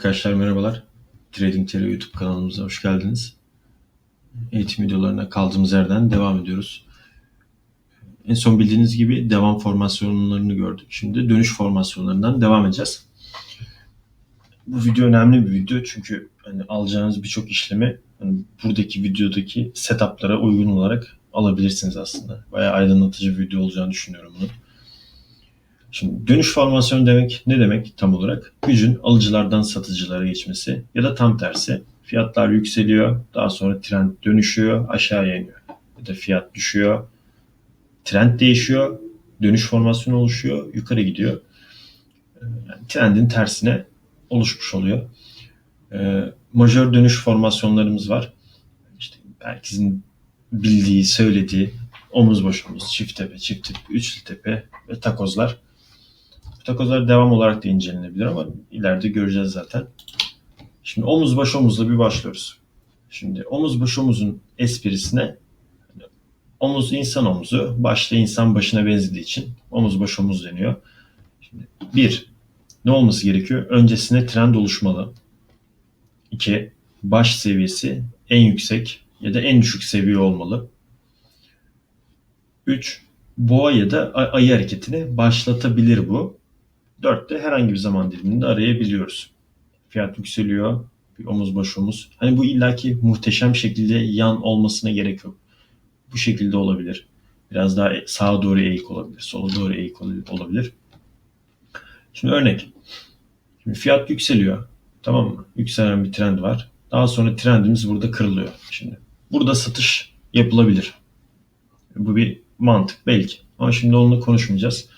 Arkadaşlar merhabalar. Trading TR YouTube kanalımıza hoş geldiniz. Eğitim videolarına kaldığımız yerden devam ediyoruz. En son bildiğiniz gibi devam formasyonlarını gördük. Şimdi dönüş formasyonlarından devam edeceğiz. Bu video önemli bir video çünkü hani alacağınız birçok işlemi hani buradaki videodaki setuplara uygun olarak alabilirsiniz aslında. Bayağı aydınlatıcı bir video olacağını düşünüyorum bunu. Şimdi dönüş formasyonu demek ne demek tam olarak? Gücün alıcılardan satıcılara geçmesi ya da tam tersi. Fiyatlar yükseliyor, daha sonra trend dönüşüyor, aşağıya iniyor. Ya da fiyat düşüyor, trend değişiyor, dönüş formasyonu oluşuyor, yukarı gidiyor. Yani trendin tersine oluşmuş oluyor. Ee, majör dönüş formasyonlarımız var. İşte herkesin bildiği, söylediği omuz boş omuz, çift tepe, çift tip, üçlü tepe ve takozlar. Bu takozlar devam olarak da incelenebilir ama ileride göreceğiz zaten. Şimdi omuz baş omuzla bir başlıyoruz. Şimdi omuz baş omuzun esprisine omuz insan omuzu, başta insan başına benzediği için omuz baş omuz deniyor. Şimdi bir, ne olması gerekiyor? Öncesine trend oluşmalı. İki, baş seviyesi en yüksek ya da en düşük seviye olmalı. 3. Boğa ya da ayı hareketini başlatabilir bu. 4 de herhangi bir zaman diliminde arayabiliyoruz. Fiyat yükseliyor, bir omuz baş omuz. Hani bu illaki muhteşem şekilde yan olmasına gerek yok. Bu şekilde olabilir. Biraz daha sağa doğru eğik olabilir, sola doğru eğik olabilir. Şimdi örnek. Şimdi fiyat yükseliyor. Tamam mı? Yükselen bir trend var. Daha sonra trendimiz burada kırılıyor. Şimdi burada satış yapılabilir. Bu bir mantık belki. Ama şimdi onunla konuşmayacağız.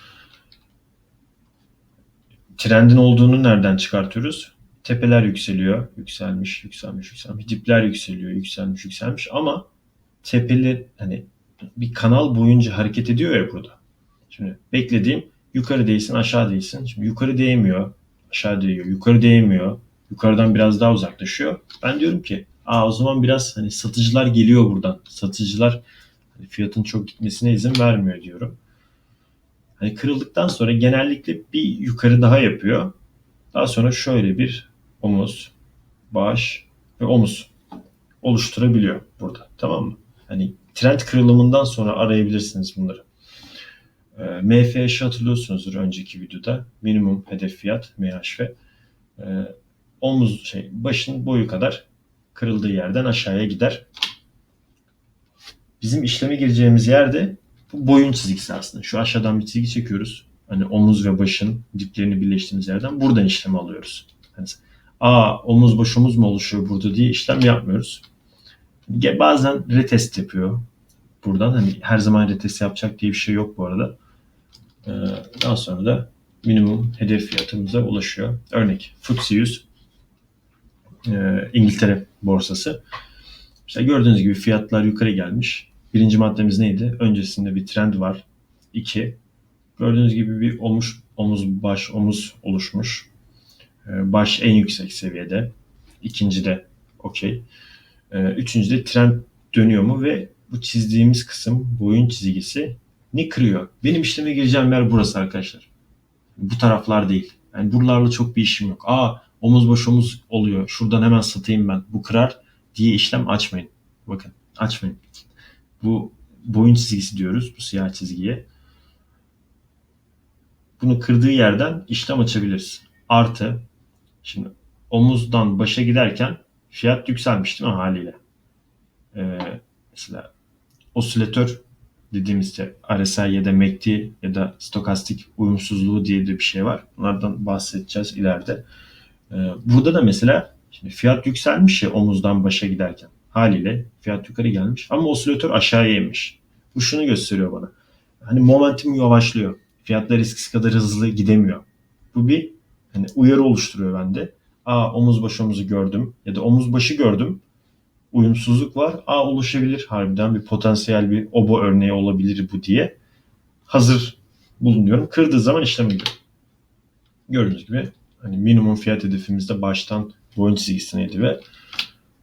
Trendin olduğunu nereden çıkartıyoruz? Tepeler yükseliyor. Yükselmiş, yükselmiş, yükselmiş. Dipler yükseliyor, yükselmiş, yükselmiş. Ama tepeli hani bir kanal boyunca hareket ediyor ya burada. Şimdi beklediğim yukarı değilsin, aşağı değilsin. Şimdi yukarı değmiyor, aşağı değiyor. Yukarı değmiyor. Yukarıdan biraz daha uzaklaşıyor. Ben diyorum ki Aa, o zaman biraz hani satıcılar geliyor buradan. Satıcılar hani fiyatın çok gitmesine izin vermiyor diyorum. Hani kırıldıktan sonra genellikle bir yukarı daha yapıyor. Daha sonra şöyle bir omuz, baş ve omuz oluşturabiliyor burada. Tamam mı? Hani trend kırılımından sonra arayabilirsiniz bunları. E, ee, MFH'i hatırlıyorsunuzdur önceki videoda. Minimum hedef fiyat MHF. E, omuz şey başın boyu kadar kırıldığı yerden aşağıya gider. Bizim işleme gireceğimiz yerde boyun çizgisi aslında. Şu aşağıdan bir çizgi çekiyoruz. Hani omuz ve başın diplerini birleştiğimiz yerden buradan işlemi alıyoruz. Hani, Aa omuz baş omuz mu oluşuyor burada diye işlem yapmıyoruz. Bazen retest yapıyor buradan. Hani her zaman retest yapacak diye bir şey yok bu arada. Ee, daha sonra da minimum hedef fiyatımıza ulaşıyor. Örnek FTSE 100 e, İngiltere borsası. İşte gördüğünüz gibi fiyatlar yukarı gelmiş. Birinci maddemiz neydi? Öncesinde bir trend var. İki, gördüğünüz gibi bir omuz, omuz baş omuz oluşmuş. Ee, baş en yüksek seviyede. İkinci de okey. Ee, üçüncü de trend dönüyor mu ve bu çizdiğimiz kısım boyun çizgisi ne kırıyor? Benim işleme gireceğim yer burası arkadaşlar. Bu taraflar değil. Yani buralarla çok bir işim yok. Aa omuz baş omuz oluyor. Şuradan hemen satayım ben. Bu kırar diye işlem açmayın. Bakın açmayın. Bu boyun çizgisi diyoruz bu siyah çizgiye. Bunu kırdığı yerden işlem açabiliriz. Artı şimdi omuzdan başa giderken fiyat yükselmiş değil mi haliyle? Ee, mesela osilatör dediğimizde RSI ya da MACD ya da stokastik uyumsuzluğu diye de bir şey var. Bunlardan bahsedeceğiz ileride. Ee, burada da mesela şimdi fiyat yükselmiş ya omuzdan başa giderken. Haliyle fiyat yukarı gelmiş ama osilatör aşağıya inmiş. Bu şunu gösteriyor bana. Hani momentum yavaşlıyor. Fiyatlar eskisi kadar hızlı gidemiyor. Bu bir hani uyarı oluşturuyor bende. Aa omuz başı omuzu gördüm ya da omuz başı gördüm. Uyumsuzluk var. Aa oluşabilir harbiden bir potansiyel bir obo örneği olabilir bu diye. Hazır bulunuyorum. Kırdığı zaman işlem gidiyor. Gördüğünüz gibi hani minimum fiyat hedefimizde baştan boyun çizgisineydi ve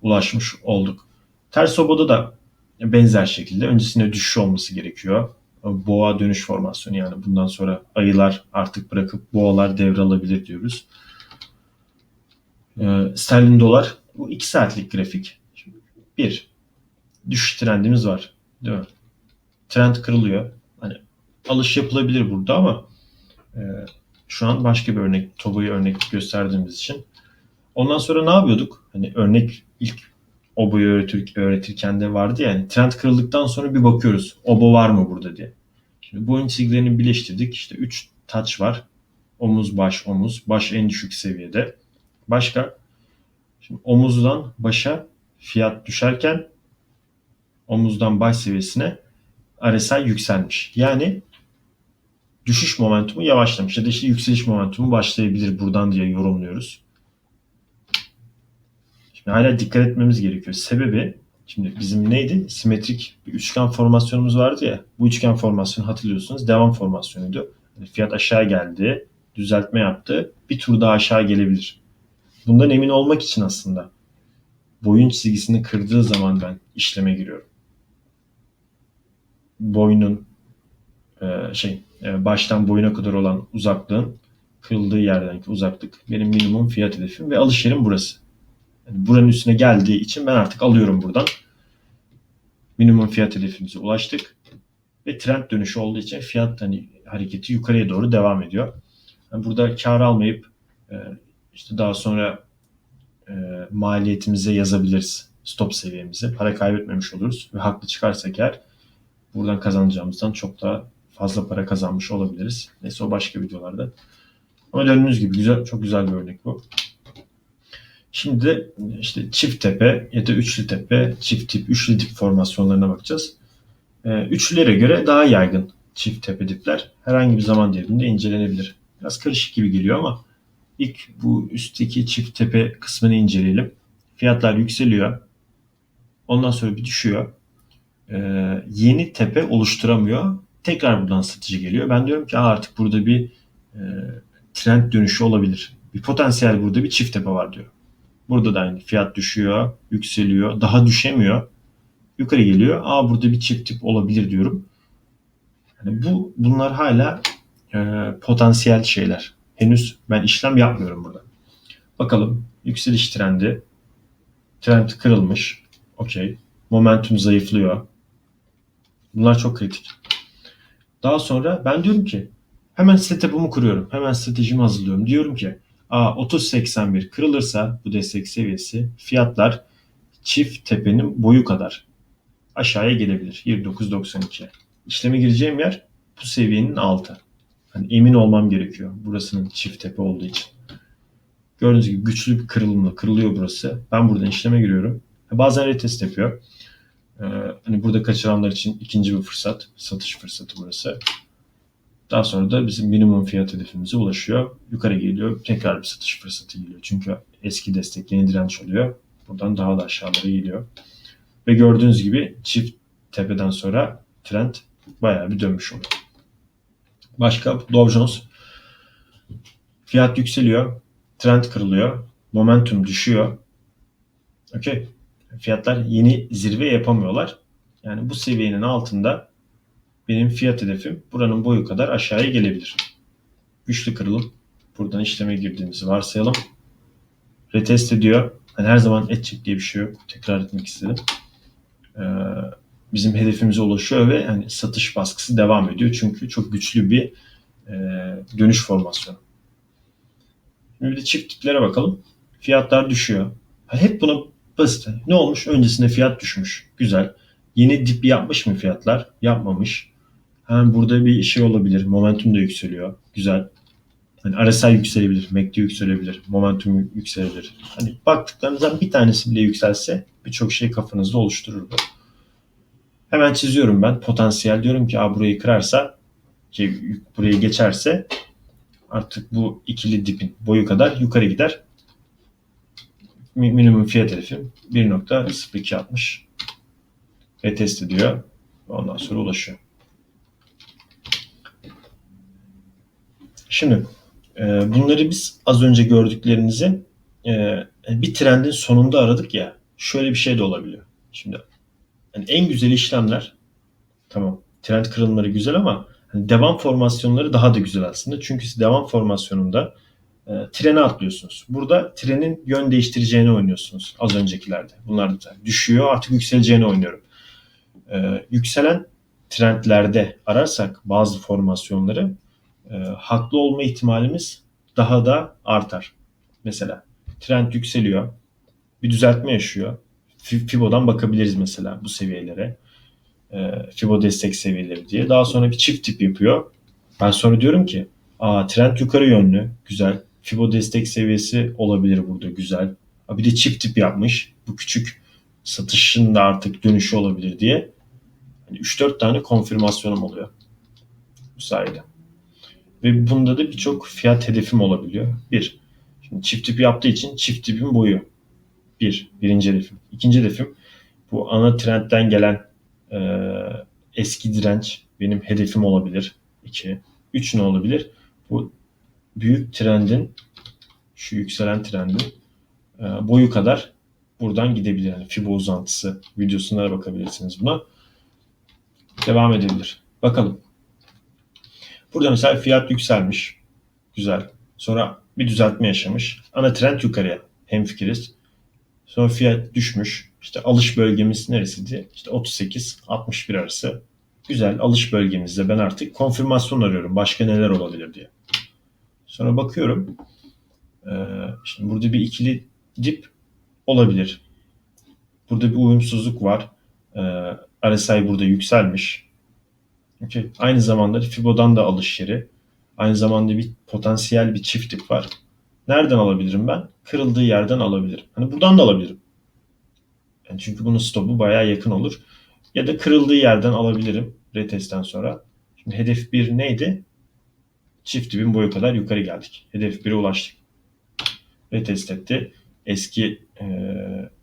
ulaşmış olduk. Ters obada da benzer şekilde öncesinde düşüş olması gerekiyor. Boğa dönüş formasyonu yani bundan sonra ayılar artık bırakıp boğalar devralabilir diyoruz. Ee, sterlin dolar bu 2 saatlik grafik. Bir, düşüş trendimiz var. Değil mi? Trend kırılıyor. Hani alış yapılabilir burada ama e, şu an başka bir örnek, Tobo'yu örnek gösterdiğimiz için. Ondan sonra ne yapıyorduk? Hani örnek ilk Obo'yu öğretir, öğretirken de vardı ya. Yani trend kırıldıktan sonra bir bakıyoruz. Obo var mı burada diye. Şimdi boyun çizgilerini birleştirdik. İşte 3 touch var. Omuz, baş, omuz. Baş en düşük seviyede. Başka? Şimdi omuzdan başa fiyat düşerken omuzdan baş seviyesine RSI yükselmiş. Yani düşüş momentumu yavaşlamış ya da işte yükseliş momentumu başlayabilir buradan diye yorumluyoruz. Şimdi hala dikkat etmemiz gerekiyor. Sebebi şimdi bizim neydi? Simetrik bir üçgen formasyonumuz vardı ya. Bu üçgen formasyonu hatırlıyorsunuz devam formasyonuydu. Yani fiyat aşağı geldi, düzeltme yaptı. Bir tur daha aşağı gelebilir. Bundan emin olmak için aslında boyun çizgisini kırdığı zaman ben işleme giriyorum. Boynun e, şey e, baştan boyuna kadar olan uzaklığın kırıldığı yerdenki uzaklık benim minimum fiyat hedefim ve alış yerim burası. Yani buranın üstüne geldiği için ben artık alıyorum buradan. Minimum fiyat hedefimize ulaştık. Ve trend dönüşü olduğu için fiyat hani hareketi yukarıya doğru devam ediyor. Yani burada kar almayıp e, işte daha sonra e, maliyetimize yazabiliriz stop seviyemizi. Para kaybetmemiş oluruz ve haklı çıkarsak eğer buradan kazanacağımızdan çok daha fazla para kazanmış olabiliriz. Neyse o başka videolarda. Ama gördüğünüz gibi güzel, çok güzel bir örnek bu. Şimdi işte çift tepe ya da üçlü tepe, çift tip, üçlü tip formasyonlarına bakacağız. Ee, üçlülere göre daha yaygın çift tepe dipler herhangi bir zaman diliminde incelenebilir. Biraz karışık gibi geliyor ama ilk bu üstteki çift tepe kısmını inceleyelim. Fiyatlar yükseliyor. Ondan sonra bir düşüyor. Ee, yeni tepe oluşturamıyor. Tekrar buradan satıcı geliyor. Ben diyorum ki artık burada bir e, trend dönüşü olabilir. Bir potansiyel burada bir çift tepe var diyor. Burada da aynı fiyat düşüyor, yükseliyor, daha düşemiyor. Yukarı geliyor. Aa burada bir çift tip olabilir diyorum. Yani bu bunlar hala e, potansiyel şeyler. Henüz ben işlem yapmıyorum burada. Bakalım yükseliş trendi. Trend kırılmış. Okey. Momentum zayıflıyor. Bunlar çok kritik. Daha sonra ben diyorum ki hemen setup'ımı kuruyorum. Hemen stratejimi hazırlıyorum. Diyorum ki Aa, 30.81 kırılırsa bu destek seviyesi fiyatlar çift tepenin boyu kadar aşağıya gelebilir. 29.92. İşleme gireceğim yer bu seviyenin altı. Hani emin olmam gerekiyor. Burasının çift tepe olduğu için. Gördüğünüz gibi güçlü bir kırılımla kırılıyor burası. Ben buradan işleme giriyorum. Bazen retest yapıyor. Ee, hani burada kaçıranlar için ikinci bir fırsat. Satış fırsatı burası. Daha sonra da bizim minimum fiyat hedefimize ulaşıyor. Yukarı geliyor. Tekrar bir satış fırsatı geliyor. Çünkü eski destek yeni direnç oluyor. Buradan daha da aşağılara geliyor. Ve gördüğünüz gibi çift tepeden sonra trend bayağı bir dönmüş oluyor. Başka Dow Jones fiyat yükseliyor. Trend kırılıyor. Momentum düşüyor. Okey. Fiyatlar yeni zirve yapamıyorlar. Yani bu seviyenin altında benim fiyat hedefim buranın boyu kadar aşağıya gelebilir. Güçlü kırılım. Buradan işleme girdiğimizi varsayalım. Retest ediyor. Yani her zaman edecek diye bir şey yok. Tekrar etmek istedim. Ee, bizim hedefimize ulaşıyor ve yani satış baskısı devam ediyor. Çünkü çok güçlü bir e, dönüş formasyonu. Şimdi bir de çift bakalım. Fiyatlar düşüyor. Hep buna basit. Ne olmuş? Öncesinde fiyat düşmüş. Güzel. Yeni dip yapmış mı fiyatlar? Yapmamış. Hemen burada bir şey olabilir. Momentum da yükseliyor. Güzel. Hani RSI yükselebilir, MACD yükselebilir, momentum yükselebilir. Hani baktıklarınızdan bir tanesi bile yükselse birçok şey kafanızda oluşturur bu. Hemen çiziyorum ben potansiyel diyorum ki Aa, burayı kırarsa şey, burayı geçerse artık bu ikili dipin boyu kadar yukarı gider. Minimum fiyat hedefim 1.0260 ve test ediyor. Ondan sonra ulaşıyor. Şimdi e, bunları biz az önce gördüklerinizi e, bir trendin sonunda aradık ya. Şöyle bir şey de olabiliyor. Şimdi yani en güzel işlemler tamam trend kırılmaları güzel ama hani devam formasyonları daha da güzel aslında. Çünkü devam formasyonunda e, trene atlıyorsunuz. Burada trenin yön değiştireceğini oynuyorsunuz az öncekilerde. Bunlar da düşüyor artık yükseleceğini oynuyorum. E, yükselen trendlerde ararsak bazı formasyonları e, haklı olma ihtimalimiz daha da artar. Mesela trend yükseliyor. Bir düzeltme yaşıyor. Fi- Fibo'dan bakabiliriz mesela bu seviyelere. E, Fibo destek seviyeleri diye. Daha sonra bir çift tip yapıyor. Ben sonra diyorum ki aa trend yukarı yönlü. Güzel. Fibo destek seviyesi olabilir burada. Güzel. Bir de çift tip yapmış. Bu küçük satışın da artık dönüşü olabilir diye. Hani 3-4 tane konfirmasyonum oluyor. Bu sayede. Ve bunda da birçok fiyat hedefim olabiliyor. Bir, şimdi çift tip yaptığı için çift tipin boyu. Bir, birinci hedefim. İkinci hedefim bu ana trendten gelen e, eski direnç benim hedefim olabilir. İki. Üç ne olabilir? Bu büyük trendin şu yükselen trendin e, boyu kadar buradan gidebilir. Yani Fibo uzantısı videosuna bakabilirsiniz buna. Devam edebilir. Bakalım. Burada mesela fiyat yükselmiş. Güzel. Sonra bir düzeltme yaşamış. Ana trend yukarıya. Hemfikiriz. Sonra fiyat düşmüş. İşte alış bölgemiz neresiydi? İşte 38-61 arası. Güzel alış bölgemizde ben artık konfirmasyon arıyorum. Başka neler olabilir diye. Sonra bakıyorum. Ee, şimdi burada bir ikili dip olabilir. Burada bir uyumsuzluk var. Ee, RSI burada yükselmiş. Okay. Aynı zamanda Fibo'dan da alış yeri. Aynı zamanda bir potansiyel bir çift tip var. Nereden alabilirim ben? Kırıldığı yerden alabilirim. Hani buradan da alabilirim. Yani çünkü bunun stopu bayağı yakın olur. Ya da kırıldığı yerden alabilirim retestten sonra. Şimdi hedef 1 neydi? Çift dibin boyu kadar yukarı geldik. Hedef 1'e ulaştık. Retest etti. Eski e,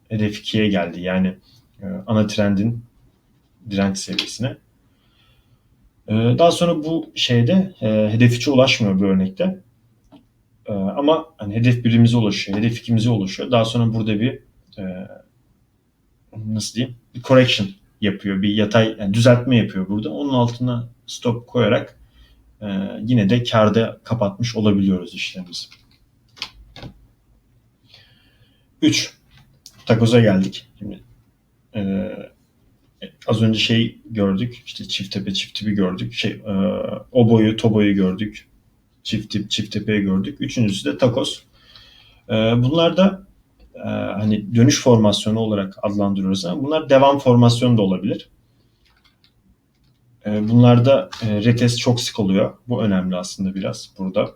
hedef 2'ye geldi. Yani e, ana trendin direnç seviyesine. E, daha sonra bu şeyde e, hedef 3'e ulaşmıyor bu örnekte. E, ama hani hedef birimize ulaşıyor, hedef ikimize ulaşıyor. Daha sonra burada bir e, nasıl diyeyim bir correction yapıyor. Bir yatay yani düzeltme yapıyor burada. Onun altına stop koyarak e, yine de karda kapatmış olabiliyoruz işlemimizi. 3. Takoza geldik. Şimdi e, az önce şey gördük. İşte çift tepe çift tipi gördük. Şey e, o boyu toboyu gördük. Çift tip çift tepeyi gördük. Üçüncüsü de takos. E, bunlar da e, hani dönüş formasyonu olarak adlandırıyoruz ama bunlar devam formasyonu da olabilir. E, bunlarda e, retest çok sık oluyor. Bu önemli aslında biraz burada.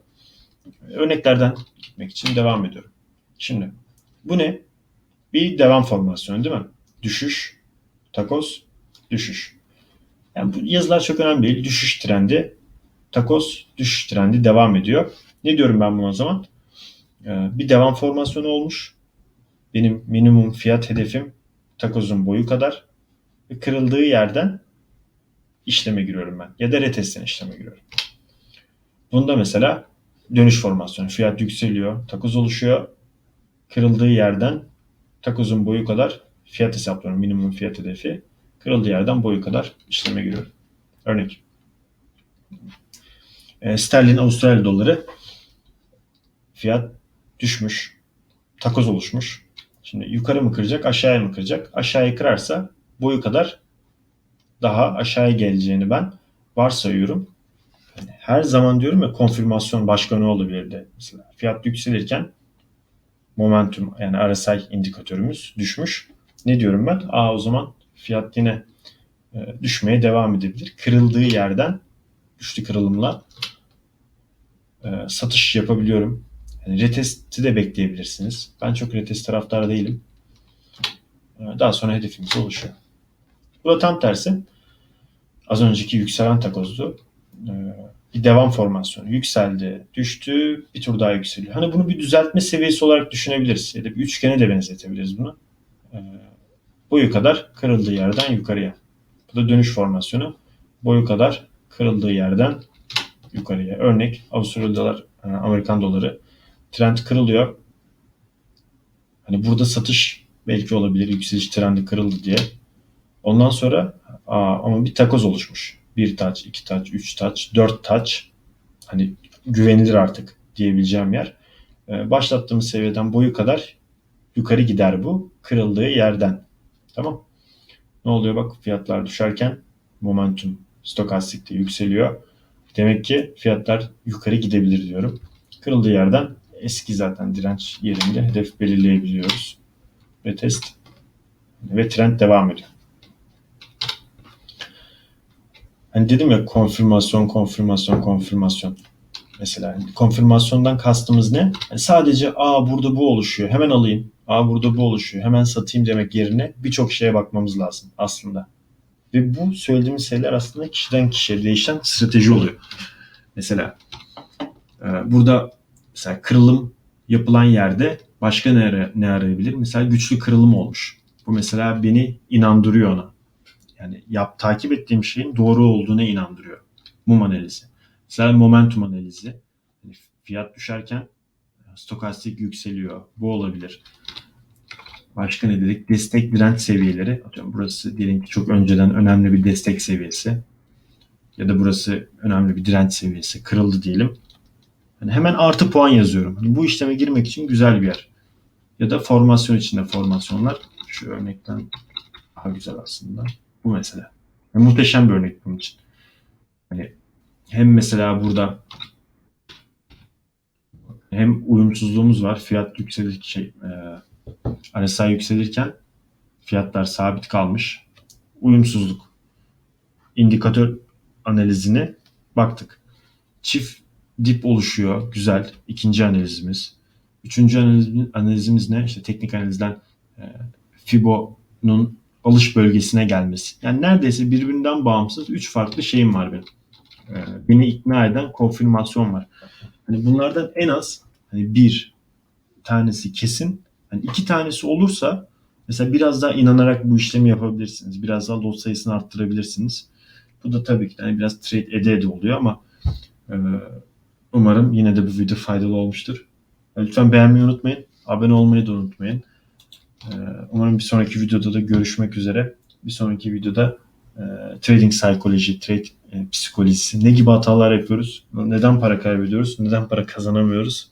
Örneklerden gitmek için devam ediyorum. Şimdi bu ne? Bir devam formasyonu değil mi? Düşüş, takos, düşüş. Yani bu yazılar çok önemli değil. Düşüş trendi, takos, düşüş trendi devam ediyor. Ne diyorum ben buna o zaman? Ee, bir devam formasyonu olmuş. Benim minimum fiyat hedefim takozun boyu kadar. Kırıldığı yerden işleme giriyorum ben. Ya da retestten işleme giriyorum. Bunda mesela dönüş formasyonu. Fiyat yükseliyor, takoz oluşuyor. Kırıldığı yerden takozun boyu kadar fiyat hesaplıyorum. Minimum fiyat hedefi. Kırıldığı yerden boyu kadar işleme giriyorum. Örnek. E, sterlin Avustralya doları fiyat düşmüş. Takoz oluşmuş. Şimdi yukarı mı kıracak, aşağıya mı kıracak? Aşağıya kırarsa boyu kadar daha aşağıya geleceğini ben varsayıyorum. Yani her zaman diyorum ya konfirmasyon başka ne olabilirdi? Mesela fiyat yükselirken momentum yani RSI indikatörümüz düşmüş. Ne diyorum ben? Aa o zaman fiyat yine e, düşmeye devam edebilir. Kırıldığı yerden güçlü kırılımla e, satış yapabiliyorum. Yani retesti de bekleyebilirsiniz. Ben çok retest taraftarı değilim. E, daha sonra hedefimiz oluşuyor. Bu da tam tersi. Az önceki yükselen takozdu. E, bir devam formasyonu. Yükseldi, düştü, bir tur daha yükseliyor. Hani bunu bir düzeltme seviyesi olarak düşünebiliriz. Ya da bir üçgene de benzetebiliriz bunu. E, boyu kadar kırıldığı yerden yukarıya. Bu da dönüş formasyonu. Boyu kadar kırıldığı yerden yukarıya. Örnek Avustralya dolar, Amerikan doları trend kırılıyor. Hani burada satış belki olabilir. Yükseliş trendi kırıldı diye. Ondan sonra aa, ama bir takoz oluşmuş. Bir touch, iki touch, üç touch, dört touch. Hani güvenilir artık diyebileceğim yer. e, başlattığımız seviyeden boyu kadar yukarı gider bu kırıldığı yerden. Tamam. Ne oluyor bak fiyatlar düşerken momentum stokastikte yükseliyor. Demek ki fiyatlar yukarı gidebilir diyorum. Kırıldığı yerden eski zaten direnç yerinde hedef belirleyebiliyoruz. Ve test ve trend devam ediyor. Hani dedim ya konfirmasyon, konfirmasyon, konfirmasyon. Mesela hani konfirmasyondan kastımız ne? Yani sadece aa burada bu oluşuyor. Hemen alayım. Aa burada bu oluşuyor. Hemen satayım demek yerine birçok şeye bakmamız lazım aslında. Ve bu söylediğimiz şeyler aslında kişiden kişiye değişen strateji oluyor. Mesela e, burada mesela kırılım yapılan yerde başka ne, ara- ne arayabilir? Mesela güçlü kırılım olmuş. Bu mesela beni inandırıyor ona. Yani yap takip ettiğim şeyin doğru olduğuna inandırıyor. Mum analizi. Mesela momentum analizi. Yani fiyat düşerken stokastik yükseliyor. Bu olabilir. Başka ne dedik? Destek direnç seviyeleri. Atıyorum burası diyelim ki çok önceden önemli bir destek seviyesi. Ya da burası önemli bir direnç seviyesi. Kırıldı diyelim. Hani hemen artı puan yazıyorum. Hani bu işleme girmek için güzel bir yer. Ya da formasyon içinde formasyonlar. Şu örnekten daha güzel aslında. Bu mesela. Yani muhteşem bir örnek bunun için. Hani hem mesela burada hem uyumsuzluğumuz var. Fiyat yükselir şey e, RSI yükselirken fiyatlar sabit kalmış. Uyumsuzluk. İndikatör analizine baktık. Çift dip oluşuyor. Güzel. İkinci analizimiz. Üçüncü analizimiz, analizimiz ne? İşte teknik analizden e, Fibo'nun alış bölgesine gelmesi. Yani neredeyse birbirinden bağımsız üç farklı şeyim var benim. E, beni ikna eden konfirmasyon var. Hani bunlardan en az hani bir tanesi kesin. Hani iki tanesi olursa mesela biraz daha inanarak bu işlemi yapabilirsiniz. Biraz daha lot sayısını arttırabilirsiniz. Bu da tabii ki hani biraz trade ede ede oluyor ama e, umarım yine de bu video faydalı olmuştur. Lütfen beğenmeyi unutmayın. Abone olmayı da unutmayın. E, umarım bir sonraki videoda da görüşmek üzere. Bir sonraki videoda e, trading psikoloji, trade e, psikolojisi, ne gibi hatalar yapıyoruz, neden para kaybediyoruz, neden para kazanamıyoruz